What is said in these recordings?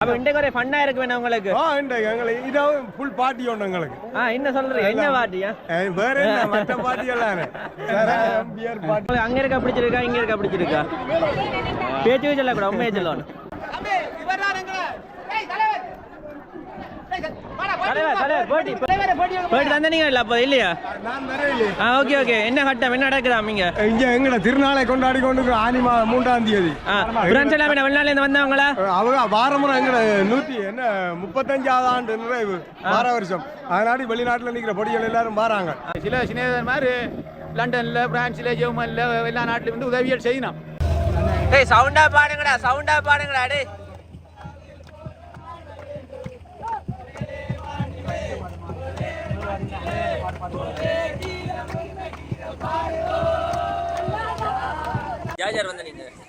அப்ப இன்றைக்கு ஒரு ஃபன்னா இருக்கு வேணும் உங்களுக்கு. ஆ இந்த எங்களுக்கு இதாவும் ஃபுல் பார்ட்டி உண்டு எங்களுக்கு. ஆ என்ன சொல்றீங்க என்ன பாட்டியா அஹ் வேற என்ன? மற்ற பார்ட்டி எல்லாம் பியர் பார்ட்டி உங்களுக்கு அங்க இருக்க பிடிச்சிருக்கா இங்க இருக்க பிடிச்சிருக்கா பேச்சு சொல்லக்கூடாது உண்மையை சொல்லணும். போட்டி தந்தனீங்க இல்ல அப்போ இல்லையா? நான் வரையிலே ஆ ஓகே ஓகே. என்ன கட்டம் என்ன நடக்குதா இங்க? இங்க எங்கட திருநாளை கொண்டாடி கொண்டு ஆனி மாதம் மூன்றாம் தேதி. ஃப்ரெண்ட்ஸ் எல்லாம் என்ன இருந்து வந்தவங்களா? அவங்க வாரமுறை எங்கட நூத்தி என்ன முப்பத்தஞ்சாவது ஆண்டு நிறைவு வார வருஷம். அதனால வெளிநாட்டுல நிக்கிற பொடிகள் எல்லாரும் வராங்க. சில சிநேகிதர் மாதிரி லண்டன்ல பிரான்ஸ்ல ஜெர்மன்ல எல்லா நாட்டிலும் வந்து உதவிகள் செய்யணும். டேய் சவுண்டா பாடுங்கடா சவுண்டா பாடுங்கடா டேய்.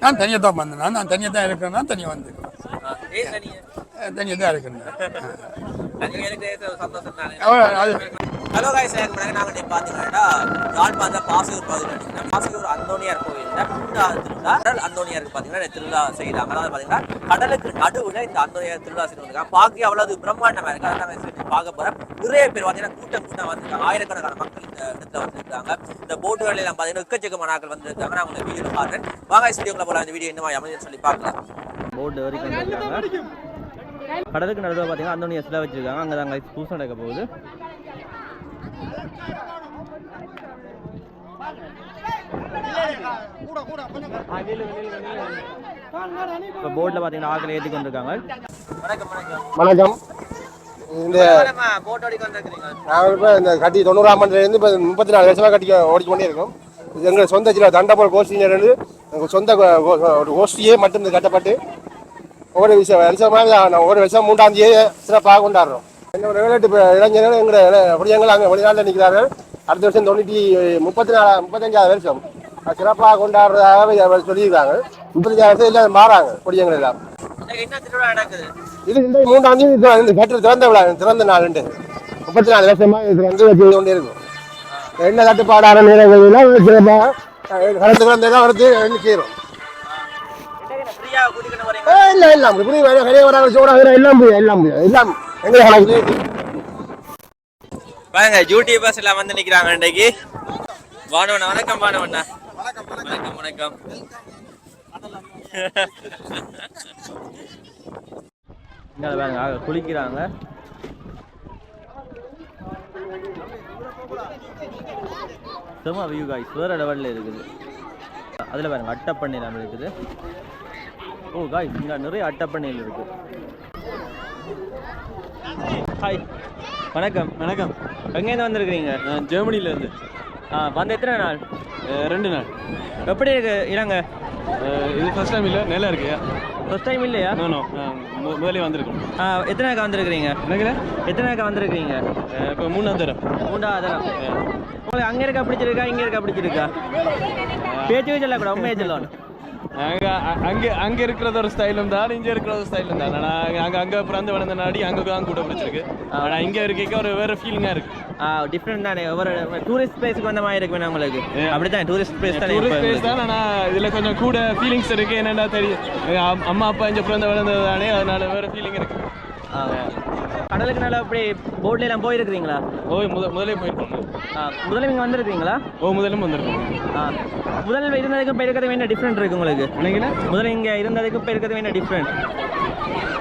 நான் தனியாக தான் வந்தேன். நான் தனியாக தான் இருக்கிறேன் நான் தனியாக வந்து ஏன் தனியா? தனியாக தான் அவ- அது ஹலோ காய்ஸ் எனக்கு நாங்கள் நீ பார்த்தீங்கன்னா யாழ்ப்பாணத்தில் பாசூர் பகுதியில் பாசூர் அந்தோனியார் கோயிலில் மூன்றாவது திருவிழா கடல் அந்தோனியாருக்கு பார்த்தீங்கன்னா இந்த திருவிழா செய்கிறாங்க அதாவது பார்த்தீங்கன்னா கடலுக்கு நடுவில் இந்த அந்தோனியார் திருவிழா செய்வாங்க பார்க்க அவ்வளவு பிரம்மாண்டமாக இருக்கு. அதை நாங்கள் சொல்லி பார்க்க போகிறோம் நிறைய பேர் பார்த்தீங்கன்னா கூட்டம் கூட்டம் வந்திருக்காங்க. ஆயிரக்கணக்கான மக்கள் இந்த இடத்துல வந்திருக்காங்க. இந்த போட்டுகள் எல்லாம் பார்த்தீங்கன்னா எக்கச்சக்கமான ஆட்கள் வந்திருக்காங்க. நான் உங்களுக்கு வீடியோ பார்க்குறேன். வாங்க வீடியோக்குள்ள போகலாம் இந்த வீடியோ என்ன அமைதின்னு சொல்லி பார்க்கலாம். போட்டு வரைக்கும் கடலுக்கு நடுவில் பார்த்தீங்கன்னா அந்தோனியா சிலை வச்சிருக்காங்க. அங்கே தாங்க பூசம் நடக்க போகுது. இப்போ பார்த்தீங்கன்னா ஏற்றி கொண்டிருக்காங்க. வணக்கம். இந்த நாங்கள் இந்த கட்டி தொண்ணூறாம் ஆண்டுலேருந்து இப்போ முப்பத்தி நாலு வருஷமாக கட்டி ஓடிக்கொண்டே இருக்கோம். இது எங்கள் சொந்த சில தண்டபோல் கோஷ்டியிலிருந்து எங்கள் சொந்த கோஷ்டியே மட்டும் கட்டப்பட்டு ஒவ்வொரு விஷயம் வருஷமாக நான் ஒவ்வொரு வருஷம் மூன்றாம் தேதி சிறப்பாக கொண்டாடுறோம். என்னோட விளையாட்டு இளைஞர்கள் எங்களை அப்படியங்கள் அங்கே வெளிநாட்டில் நிற்கிறார்கள். அடுத்த வருஷம் தொண்ணூற்றி முப்பத்தி நாலு முப்பத்தஞ்சாவது வருஷம். சிறப்பாக கொண்டாடுறதாக சொல்லியிருக்காங்க முப்பத்தஞ்சாவது வருஷம் எல்லாம் மாறாங்க பொடியங்கள் எல்லாம். இது இந்த மூன்றாம் தேதி இந்த திறந்த விழா திறந்த நாள் முப்பத்தி நாலு வருஷமா இது வந்து வச்சு கொண்டே இருக்கும். என்ன தட்டுப்பாடான நேரங்களில் சிறப்பாக கடந்து கிடந்தெல்லாம் வந்து ஏ, இல்ல இல்ல புரிய வேற கரையை வராங்க சோடா வேற எல்லாம் புரியும் எல்லாம் புரியும் எல்லாம் பாருங்க யூடியூபர்ஸ் எல்லாம் வந்து நிக்கிறாங்க இன்றைக்கு. வானவண்ணா வணக்கம் வானவண்ணா. வணக்கம் வணக்கம். பாருங்க குளிக்கிறாங்க. சும்மா வியூ காய்ஸ் வேற லெவலில் இருக்குது. அதில் பாருங்க அட்டப்பண்ணி எல்லாம் இருக்குது. ஓ காய்ஸ் இங்கே நிறைய அட்டப்பண்ணிகள் இருக்கு. ஹாய் வணக்கம். வணக்கம். எங்கேருந்து வந்திருக்கிறீங்க? நான் ஜெர்மனிலேருந்து ஆ வந்து எத்தனை நாள்? ரெண்டு நாள். எப்படி இருக்கு இளங்க அஹ், இது ஃபர்ஸ்ட் டைம் இல்லை? நல்லா இருக்கு ஃபர்ஸ்ட் டைம் இல்லையா? நோ முதலே வந்திருக்கோம். ஆ எத்தனை நாக்கா வந்திருக்கிறீங்க? எத்தனை நாக்கா வந்திருக்கிறீங்க? இப்போ மூணாவது தரம் மூன்றாவது தரம் உங்களுக்கு அங்கே இருக்க பிடிச்சிருக்கா இங்கே இருக்க பிடிச்சிருக்கா பேச்சு சொல்லக்கூடாது உண்மையை சொல்லணும். அங்கே அங்கே அங்கே இருக்கிறது ஒரு ஸ்டைலும் தான் இங்கே இருக்கிற ஒரு ஸ்டைலும் தான். ஆனால் அங்கே அங்கே பிறந்து வளர்ந்த நாடி அங்கே தான் கூட பிடிச்சிருக்கு. ஆனால் இங்கே இருக்க ஒரு வேறு ஃபீலிங்காக இருக்கு. ஆ டிஃப்ரெண்ட் தானே. ஒவ்வொரு டூரிஸ்ட் பிளேஸுக்கு வந்த மாதிரி இருக்கு உங்களுக்கு? அப்படித்தான் டூரிஸ்ட் பிளேஸ் தானே டூரிஸ்ட் பிளேஸ் தான் ஆனால் இதில் கொஞ்சம் கூட ஃபீலிங்ஸ் இருக்கு. என்னென்னா தெரியும். அம்மா அப்பா இங்கே பிறந்து வளர்ந்தது தானே அதனால வேறு ஃபீலிங் இருக்கு. ஆ. கடலுக்கு நல்லா அப்படி போட்ல எல்லாம் போயிருக்கிறீங்களா? ஓ முத முதலே போயிருக்கோம். ஆ, முதல்ல நீங்கள் வந்திருக்கீங்களா? ஓ முதலும் வந்திருக்கோம். ஆ முதல்ல இருந்ததுக்கும் இப்போ இருக்கிறது என்ன டிஃப்ரெண்ட் இருக்கு உங்களுக்கு? நினைக்கிறேன் முதல்ல இங்கே இருந்ததுக்கும் இப்போ இருக்கிறது என்ன டிஃப்ரெண்ட்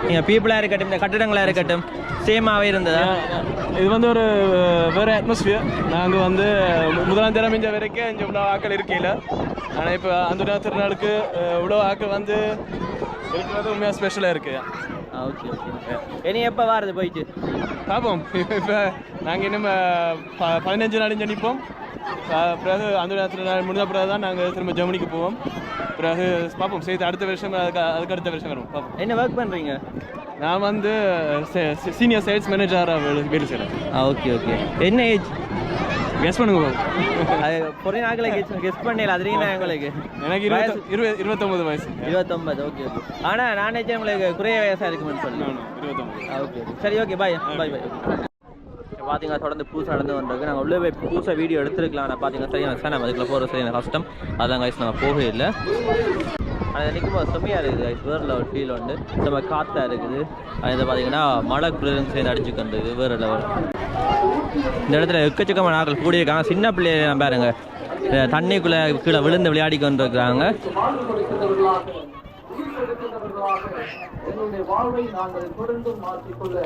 நீங்கள் பீப்புளாக இருக்கட்டும் இந்த கட்டிடங்களாக இருக்கட்டும் சேமாகவே இருந்ததா? இது வந்து ஒரு வேறு அட்மாஸ்பியர் நாங்கள் வந்து முதலாம் தரம் இஞ்ச வரைக்கும் இங்கே இவ்வளோ ஆக்கள் இருக்கையில். ஆனால் இப்போ அந்த திருநாளுக்கு இவ்வளோ ஆக்கள் வந்து இருக்கிறது உண்மையாக ஸ்பெஷலாக இருக்குது ஓகே ஓகே இனி எப்போ வாரது போயிட்டு? பார்ப்போம் இப்போ நாங்கள் இன்னும் பதினஞ்சு நாள் அஹ், பிறகு அந்த திருநாள் முடிஞ்ச பிறகு தான் நாங்கள் திரும்ப ஜெர்மனிக்கு போவோம். பிறகு பார்ப்போம் சேர்த்து அடுத்த வருஷம் அதுக்கு அதுக்கு அடுத்த வருஷம் வரும் பார்ப்போம் என்ன ஒர்க் பண்ணுறீங்க நான் வந்து சீனியர் சேல்ஸ் மேனேஜராக வேலை செய்கிறேன் ஓகே ஓகே என்ன ஏஜ் கெஸ் பண்ணுங்க அது பொறிய நாட்களை கெஸ் கெஸ் பண்ணல அதுலேயும் தான் உங்களுக்கு எனக்கு இருபது இருபத்தொம்பது வயசு. இருபத்தொம்பது ஓகே ஓகே ஆனால் நான் நினைச்சேன் உங்களுக்கு குறைய வயசாக இருக்குமென்னு சொல்லி. இருபத்தொம்பது ஓகே சரி ஓகே பாய் பாய் பாய் பார்த்தீங்கன்னா தொடர்ந்து பூசை நடந்து வந்திருக்கு. நாங்கள் உள்ளே போய் பூசை வீடியோ எடுத்துருக்கலாம். ஆனால் பார்த்தீங்கன்னா சரியான சார் நம்ம அதுக்குள்ள போகிற சரியான கஷ்டம். அதான் கைஸ் நாங்கள் போகவே இல்லை. அது நிற்கும் போது செம்மையாக இருக்குது guys. வேற லெவல் ஃபீல் உண்டு. நம்ம காற்றா இருக்குது. அது பார்த்தீங்கன்னா மழை குளிரும் சேர்ந்து அடிச்சுக்கொண்டு வேறு லெவல் இந்த இடத்துல எக்கச்சக்கமான ஆட்கள் கூடியிருக்காங்க. சின்ன பிள்ளைங்க பாருங்க. தண்ணிக்குள்ளே கீழே விழுந்து விளையாடி கொண்டு இருக்கிறாங்க எங்களுடைய வாழ்வை நாங்கள் தொடர்ந்து மாற்றிக்கொள்ள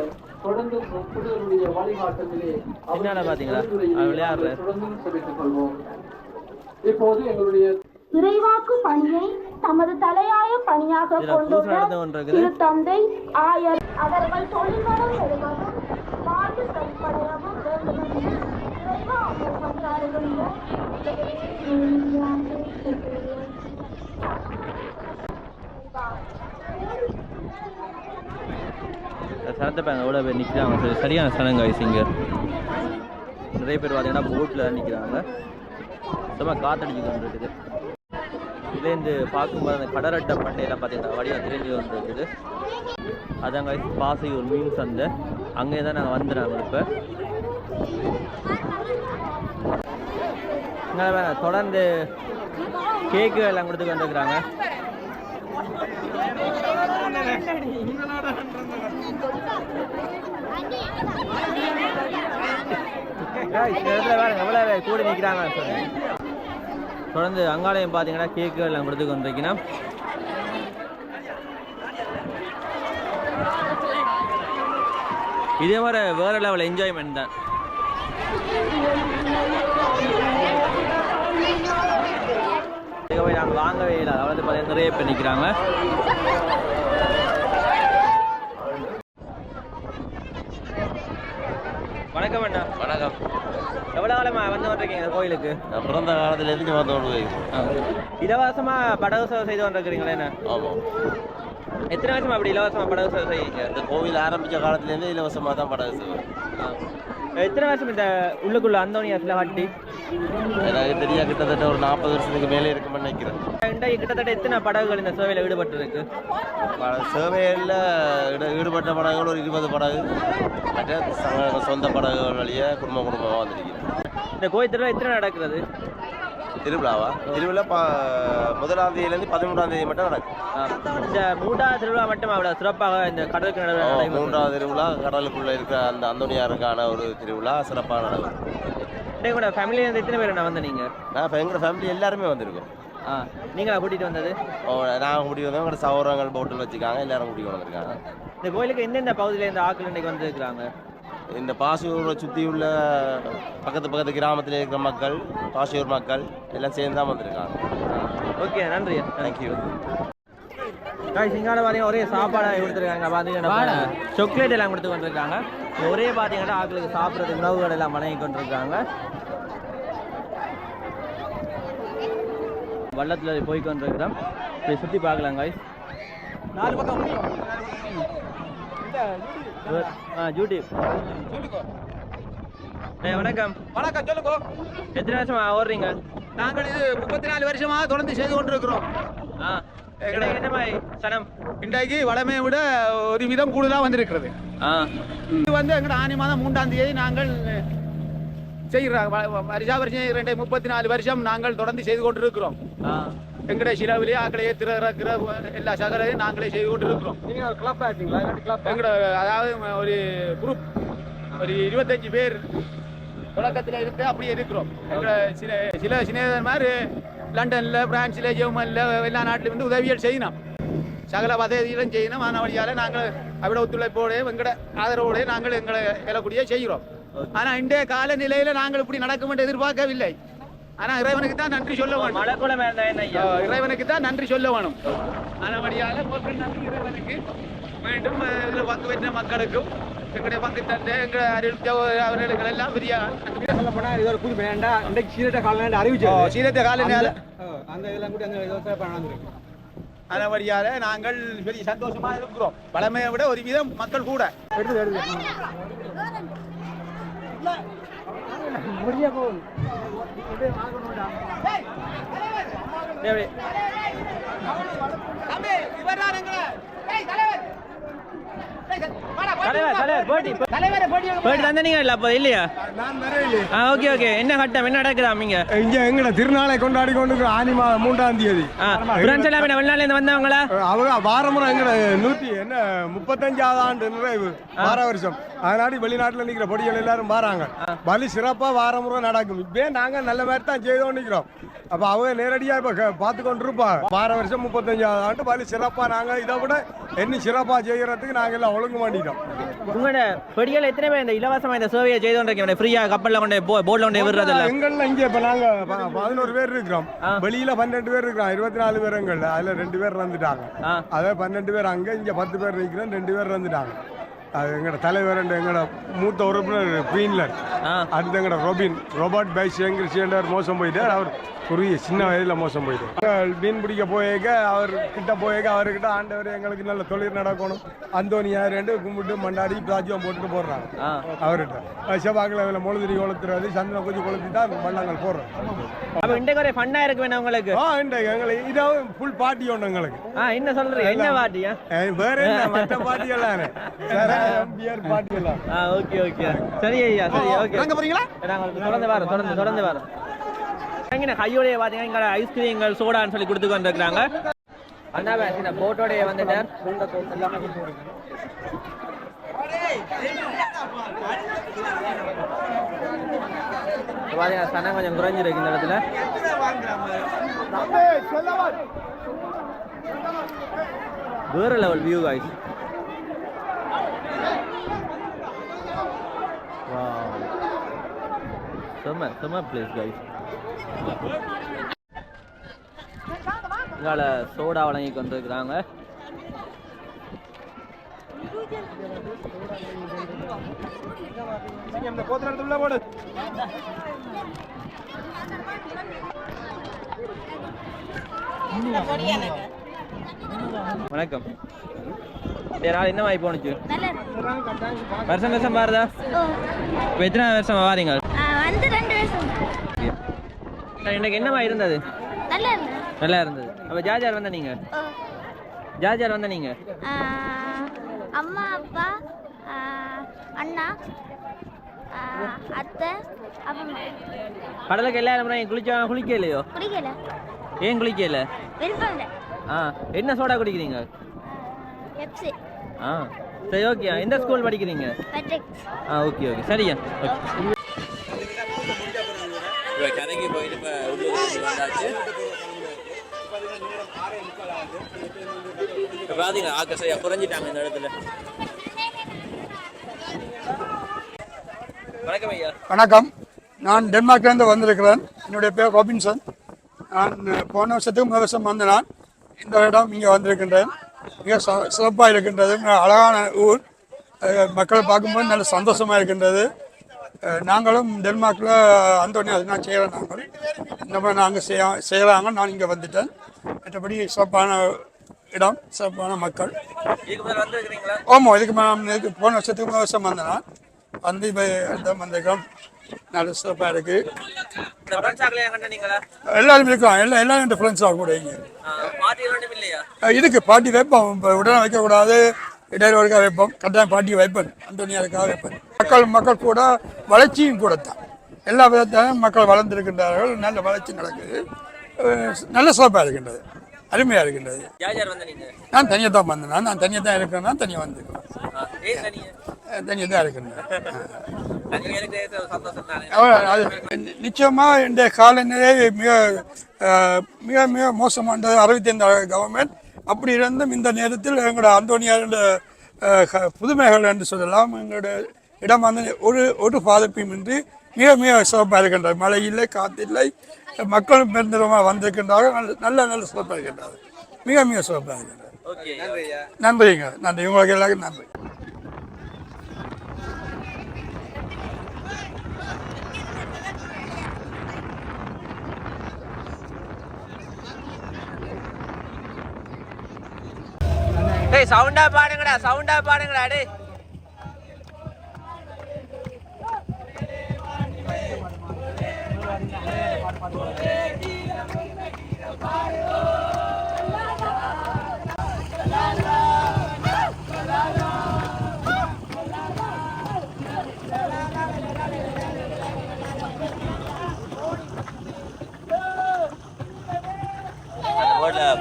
தொடர்ந்து புதியருடைய வழிகாட்டத்திலே தொடர்ந்து கொள்வோம். இப்போது எங்களுடைய இறைவாக்கு பணியை தமது தலையாய பணியாக கொண்டுள்ள. திரு தந்தை ஆயர் அவர்கள் தொழில்வளம் பெறுவதும் சரத்தை பேனோட எவ்வளோ பேர் நிற்கிறாங்க சார் சரியான சனங்க ஐசிங்க நிறைய பேர் பார்த்தீங்கன்னா போட்டில் நிற்கிறாங்க சும்மா காத்தடிச்சு கொண்டு இருக்குது இதுலேருந்து பார்க்கும்போது அந்த கடரட்டை பண்டையெல்லாம் பார்த்தீங்கன்னா வடிவம் தெரிஞ்சு கொண்டு இருக்குது அதாங்க பாசையூர் மீன் சந்தை. அங்கே தான் நாங்கள் வந்துடுறேன் இப்போ. இங்கே வேற தொடர்ந்து கேக்கு எல்லாம் கொடுத்து வந்துருக்குறாங்க. இடத்துல பாருங்க எவ்வளோ கூடி நிற்கிறாங்க தொடர்ந்து அங்காலயம் பார்த்தீங்கன்னா கேக்கு எல்லாம் கொடுத்துக்கு வந்திருக்கீங்கன்னா இதே மாதிரி வேற லெவல் என்ஜாய்மெண்ட் தான். நாங்கள் வாங்கவே இல்லை. அதாவது பார்த்தீங்கன்னா நிறைய பேர் நிற்கிறாங்க வணக்கம் அண்ணா. வணக்கம். எவ்வளோ காலமா வந்து இந்த கோயிலுக்கு? பிறந்த காலத்துலேருந்து வந்து கொண்டு போய் இலவசமா படகு சேவை செய்து கொண்டிருக்கிறீங்களே என்ன? ஆமாம். எத்தனை வருஷமா அப்படி இலவசமா படகு சேவை செய்யுங்க இந்த கோவில் ஆரம்பித்த காலத்துலேருந்து இலவசமாக தான் படகு சேவை. எத்தனை வருஷம் இந்த உள்ளுக்குள்ள அந்தோனியாஸ்ல கட்டி எனக்கு தெரியா கிட்டத்தட்ட ஒரு நாற்பது வருஷத்துக்கு மேலே இருக்கும்னு நினைக்கிறேன் இன்றைக்கு கிட்டத்தட்ட எத்தனை படகுகள் இந்த சேவையில் ஈடுபட்டு இருக்கு ப- சேவையில் ஈடு ஈடுபட்ட படகுகள் ஒரு இருபது படகு மற்ற சொந்த படகுகள் வழியே குடும்ப குடும்பமாக வந்திருக்கிறேன் இந்த கோயில் திருவிழா எத்தனை நடக்கிறது திருவிழாவா? திருவிழா ப முதலாம் தேதியிலேருந்து பதிமூன்றாம் தேதி மட்டும் நடக்கும். இந்த மூன்றாவது திருவிழா மட்டும் அவ்வளவு சிறப்பாக இந்த கடலுக்கு நடைபெறும். மூன்றாவது திருவிழா கடலுக்குள்ளே இருக்கிற அந்த அந்தோனியாருக்கான ஒரு திருவிழா சிறப்பாக நடக்கும் கூட ஃபேமிலியில இருந்து எத்தனை பேர் வந்த நீங்க நான் எங்களோட ஃபேமிலி எல்லாருமே வந்திருக்கோம். ஆ நீங்களா கூட்டிட்டு வந்தது? ஓ நாங்கள் முடி வந்தோம் எங்களோட சௌரங்கள் போட்டில் வச்சுருக்காங்க. எல்லாரும் முடி வந்திருக்காங்க. இந்த கோயிலுக்கு எந்தெந்த பகுதியில இந்த ஆட்கள் இன்னைக்கு வந்திருக்கிறாங்க? இந்த பாசியூரை சுற்றி உள்ள பக்கத்து பக்கத்து கிராமத்தில் இருக்கிற மக்கள் பாசியூர் மக்கள் எல்லாம் சேர்ந்து தான் வந்திருக்காங்க. ஓகே நன்றி. தேங்க்யூ காய் சிங்கால பார்த்தீங்கன்னா ஒரே சாப்பாடாக கொடுத்துருக்காங்க. பார்த்தீங்கன்னா சாக்லேட் எல்லாம் கொடுத்து கொண்டிருக்காங்க ஒரே பார்த்தீங்கன்னா ஆட்களுக்கு சாப்பிட்றதுக்கு உணவுகள் எல்லாம் வழங்கி கொண்டிருக்காங்க. வள்ளத்தில் போய் கொண்டிருக்கிறோம். போய் சுற்றி பார்க்கலாம் காய் நாலு பக்கம் ஆ யூடியூப் வணக்கம். வணக்கம் சொல்லுங்க. எத்தனை வருஷமா ஓடுறீங்க? நாங்கள் இது முப்பத்தி நாலு வருஷமா தொடர்ந்து செய்து கொண்டிருக்கிறோம். ஆ. என்ன மாதிரி சனம்? இன்றைக்கு வளமையை விட ஒரு விதம் கூடுதலாக வந்திருக்கிறது. ஆ. இது வந்து எங்கட ஆனி மாதம் மூன்றாம் தேதி நாங்கள் செய்கிறோம் வருஷா வருஷம் இரண்டு முப்பத்தி நாலு வருஷம் நாங்கள் தொடர்ந்து செய்து கொண்டிருக்கிறோம். ஆ. எங்கட சிலவிலே ஆக்களையே திற இறக்குற எல்லா சகலையும் நாங்களே செய்து கொண்டிருக்கிறோம். எங்கட அதாவது ஒரு குரூப் ஒரு இருபத்தஞ்சு பேர் தொடக்கத்தில் இருந்து அப்படியே இருக்கிறோம். எங்கட சில சில சிநேகிதர் மாதிரி லண்டன்ல பிரான்ஸ்ல ஜெர்மன்ல எல்லா நாட்டிலும் வந்து உதவிகள் செய்யணும் சகல வசதிகளும் செய்யணும் மாணவடியால் நாங்கள் அவிட ஒத்துழைப்போடு எங்கட ஆதரவோடு நாங்கள் எங்களை எழக்கூடிய செய்கிறோம். ஆனா இன்றைய காலநிலையில நாங்கள் இப்படி நடக்கும் என்று எதிர்பார்க்கவில்லை. ஆனா இறைவனுக்கு தான் நன்றி சொல்ல ஆஹ் இறைவனுக்கு தான் நன்றி சொல்ல வேணும். அதனபடியால இறைவனுக்கு. மீண்டும் இதுல பங்கு பெற்ற மக்களுக்கும் எங்களுடைய பங்கு தந்த எங்க அறிவித்த அவர்களுக்கு எல்லாம் பெரிய சொல்ல போனா இது ஒரு புது வேண்டா இன்றைக்கு சீரட்ட காலம் அறிவிச்சு சீரத்த காலநிலை அந்த இதெல்லாம் கூட அந்த இதோ நடந்திருக்கு அதனபடியால நாங்கள் பெரிய சந்தோஷமா இருக்கிறோம். பழமையை விட ஒரு விதம் மக்கள் கூட. எடுத்து எடுத்து முடிய போகும் தலைவர். திருநாளை கொண்டாடி கொண்டு ஆனி மாதம் மூன்றாம் தேதி. வந்தவங்களா? அவங்க வாரமுறை எங்கட நூத்தி என்ன முப்பத்தஞ்சாவது ஆண்டு நிறைவு வார வருஷம். அதனால வெளிநாட்டுல நிக்கிற பொடிகள் எல்லாரும் வராங்க. பலி சிறப்பா வாரமுறை நடக்கும். இப்பயே நாங்க நல்ல மாதிரி தான் செய்து நிக்கிறோம். அப்ப அவங்க நேரடியா இப்ப பார்த்து கொண்டு இருப்பாங்க வார வருஷம் முப்பத்தஞ்சாவது ஆண்டு பலி சிறப்பா. நாங்க இதை விட என்ன சிறப்பா செய்யறதுக்கு நாங்க எல்லாம் ஒழுங்கு பண்ணிட்டோம் உங்களோட பெடிகள் எத்தனை பேர் இந்த இலவசமா இந்த சேவையை செய்து கொண்டிருக்கீங்க. ஃப்ரீயா கப்பல்ல கொண்டு போர்ட்ல கொண்டு விடுறதில்ல எங்கள்ல இங்க இப்ப நாங்க ப- பதினோரு பேர் இருக்கிறோம். வெளியில பன்னெண்டு பேர் இருக்கிறோம். இருபத்தி நாலு பேர் எங்கள்ல. அதுல ரெண்டு பேர் இறந்துட்டாங்க. அதாவது பன்னெண்டு பேர் அங்க இங்க பத்து பேர் நிக்கிறோம். ரெண்டு பேர் இறந்துட்டாங்க. அது எங்கட தலைவர் எங்கட மூத்த உறுப்பினர் ஆ. அடுத்து எங்கட ரொபின் ரோபர்ட் பை சேங்கர் மோசம் போயிட்டார். அவர் குறுகிய சின்ன வயதில் மோசம் போயிட்டார். மீன் பிடிக்க போயிருக்க அவர் கிட்ட போயிருக்க அவர்கிட்ட ஆண்டவர் எங்களுக்கு நல்ல தொழில் நடக்கணும். அந்தோனியார் ரெண்டு கும்பிட்டு மண்டாடி பிராஜ்யம் போட்டுட்டு போடுறாங்க. அவர்கிட்ட. செவ்வாய்க்கிழமையில மொழுதிரி கொளுத்துறது சந்தனம் குச்சி கொளுத்தி தான் வள்ளங்கள் போடுறோம் அப்ப இன்றைக்கு ஒரு ஃபன்னா இருக்கு வேணும் உங்களுக்கு? ஆ இந்த எங்களுக்கு இதாவது ஃபுல் பார்ட்டி ஒன்று எங்களுக்கு. ஆ என்ன சொல்றீங்க? என்ன பாட்டியா வேற என்ன மற்ற வேற பியர் பார்ட்டி எல்லாம் ஆ ஓகே ஓகே. சரி ஐயா சரி ஓகே. நாங்க போறீங்களா? நாங்க தொடர்ந்து வரோம் தொடர்ந்து தொடர்ந்து வரோம். எங்க கையோடைய பாத்தீங்கன்னா இங்க ஐஸ்கிரீம்கள் சோடான்னு சொல்லி கொடுத்து கொண்டு இருக்காங்க அண்ணா இந்த போட்டோடைய வந்துட்டார் பாத்தீங்கன்னா சனம் கொஞ்சம் குறைஞ்சிருக்கு இந்த இடத்துல. வேற லெவல் வியூ காய்ஸ் செம்ம செம்ம பிளேஸ் கைஸ் இதால சோடா வழங்கி கொண்டிருக்கிறாங்க. இந்த போத்துல எடுத்து போடு. வணக்கம். நாள் என்ன வாய்ப்பு போனுச்சு வருஷம் வருஷம் பாருதா? இப்போ எத்தனை வருஷம் வாரீங்க வந்து ரெண்டு வருஷம் இன்னைக்கு என்னவா இருந்தது? நல்லா இருந்தது. நல்லா இருந்தது. அப்போ ஜார் ஜார் வந்த நீங்க? ஜார் ஜார் வந்த நீங்க? அம்மா அப்பா அண்ணா அத்தை கடலுக்கு எல்லாரும் குளிச்சா குளிக்க இல்லையோ குடிக்கல ஏன் குளிக்கல? விருப்பம் இல்லை. ஆ என்ன சோடா குடிக்கிறீங்க? பெப்சி. ஆ சரி ஓகே. எந்த ஸ்கூல் படிக்கிறீங்க? ஆ ஓகே ஓகே. சரியா? ஓகே. கரைக்கு போயிட்டு இப்போ உள்ளூர் வந்தாச்சு. இப்போ பார்த்தீங்களா ஆக்க சரியா குறைஞ்சிட்டாங்க இந்த இடத்துல. வணக்கம் ஐயா. வணக்கம். நான் டென்மார்க்லேருந்து வந்திருக்கிறேன். என்னுடைய பேர் ராபின்சன். நான் போன வருஷத்துக்கு முதல் வருஷம் வந்து நான் இந்த இடம் இங்கே வந்திருக்கின்றேன். மிக ச- சிறப்பாக இருக்கின்றது. மிக அழகான ஊர். மக்களை பார்க்கும்போது நல்ல சந்தோஷமாக இருக்கின்றது. நாங்களும் டென்மார்க்கில் அந்தோனி அது நான் செய்கிறேன் நாங்கள் இந்த மாதிரி நாங்கள் செய்ய செய்கிறாங்க நான் இங்கே வந்துட்டேன். மற்றபடி சிறப்பான இடம் சிறப்பான மக்கள். ஆமாம் இதுக்கு மேம் இதுக்கு போன வருஷத்துக்கு முதல் வருஷம் வந்தேன் நான். வந்து இப்போ இடம் வந்திருக்கோம். நல்ல சிறப்பாக இருக்குது எல்லாரும் இருக்கோம் எல்லாம் எல்லாரும் ஃப்ரெண்ட்ஸ் ஆக கூட இங்கே. இதுக்கு பாட்டி வைப்போம் இப்போ உடனே வைக்கக்கூடாது. இடையில ஒருக்கா வைப்போம். கட்டாயம் பாட்டி வைப்பேன். அந்தோனியாருக்காக வைப்பேன். மக்கள் மக்கள் கூட வளர்ச்சியும் கூட தான் எல்லா விதத்திலும் மக்கள் வளர்ந்திருக்கின்றார்கள். நல்ல வளர்ச்சி நடக்குது. நல்ல சிறப்பாக இருக்கின்றது. அருமையாக இருக்கின்றது. நான் தனியாக தான் வந்தேன். நான் தனியாக தான் இருக்கிறேன். நான் தனியாக வந்திருக்கேன். தனியாக தான் இருக்கின்றேன் தனியாக எனக்கு சந்தோஷம் தானே. அவ- அது நி- நிச்சயமா இந்த காலநிலை மிக மிக மிக மோசமானது. அறுபத்தைந்து கவர்மெண்ட் அப்படி இருந்தும் இந்த நேரத்தில் எங்களோட க- புதுமைகள் என்று சொல்லலாம் எங்களோட இடம் வந்து ஒரு ஒரு பாதிப்பும் இன்றி மிக மிக சிறப்பாக இருக்கின்றது மழை இல்லை காற்றில்லை மக்களும் பெருந்திரமாக வந்திருக்கின்றார்கள் நல்ல நல்ல சிறப்பாக இருக்கின்றது மிக மிக சிறப்பாக இருக்கின்றது நன்றிங்க. நன்றி. உங்களுக்கு எல்லாருக்கும் நன்றி. டேய் சவுண்டா பாடுங்கடா சவுண்டா பாடுங்கடா டேய்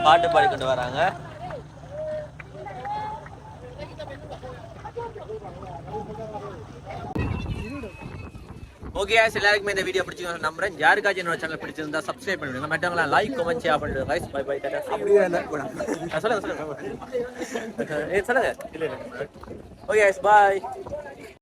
பாட்டு பாடிக்கொண்டு வராங்க. ஓகே எல்லாருக்குமே இந்த வீடியோ பிடிச்சிருக்கோம் நம்புறேன். யாருக்காச்சும் என்னோட சேனல் பிடிச்சிருந்தா சப்ஸ்கிரைப் பண்ணிடுங்க மற்றவங்களா லைக் கமெண்ட் ஷேர் பண்ணிடுங்க கைஸ் பை பை டாடா சொல்லுங்க சொல்லுங்க. சொல்லுங்க. Okay bye